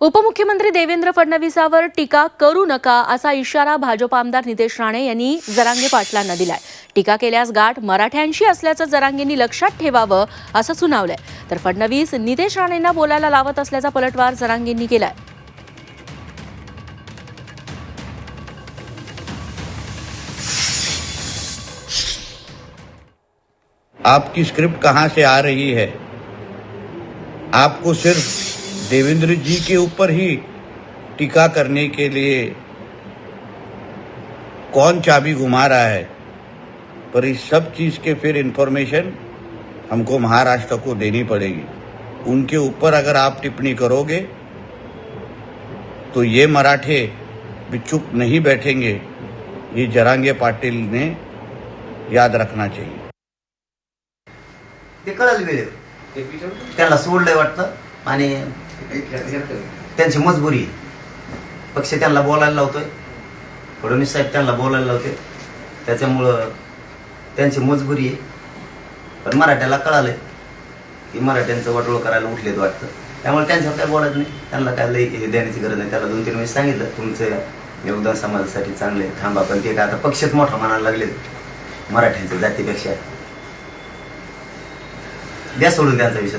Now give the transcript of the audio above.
उपमुख्यमंत्री देवेंद्र फडणवीसावर टीका करू नका असा इशारा भाजप आमदार नितेश राणे यांनी जरांगे पाटलांना दिलाय. टीका केल्यास गाठ मराठ्यांशी असल्याचं जरांगेंनी लक्षात ठेवावं असं सुनावलंय. तर फडणवीस नितेश राणेंना बोलायला लावत असल्याचा पलटवार जरांगेंनी केलाय. आपकी स्क्रिप्ट कहाँ से आ रही है? आपको सिर्फ देवेंद्र जी के ऊपर ही टीका करने के लिए कौन चाबी घुमा रहा है? पर इस सब चीज़ के फिर इंफॉर्मेशन हमको महाराष्ट्र को देनी पड़ेगी। उनके ऊपर अगर आप टिप्पणी करोगे तो ये मराठे भी चुप नहीं बैठेंगे। ये जरांगे पाटिल ने याद रखना चाहिए। ते कळलं वेळेवर त्यांना सोडलंय वाटतं। आणि त्यांची मजबुरी पक्ष त्यांना बोलायला लावतोय. फडणवीस साहेब त्यांना बोलायला लावते त्याच्यामुळं त्यांची मजबुरी आहे. पण मराठ्याला कळालंय की मराठ्यांचं वाटोळ करायला उठलेत वाटतं. त्यामुळे त्यांच्यावर काय बोलायचं नाही. त्यांना काय लई हे देण्याची गरज नाही. त्याला दोन तीन वेळेस सांगितलं तुमचं योगदान समाजासाठी चांगलं आहे. थांबा पण ते काय आता पक्षच मोठा म्हणायला लागलेत. मराठ्यांच्या जातीपेक्षा. द्या सोडून त्यांचा विषय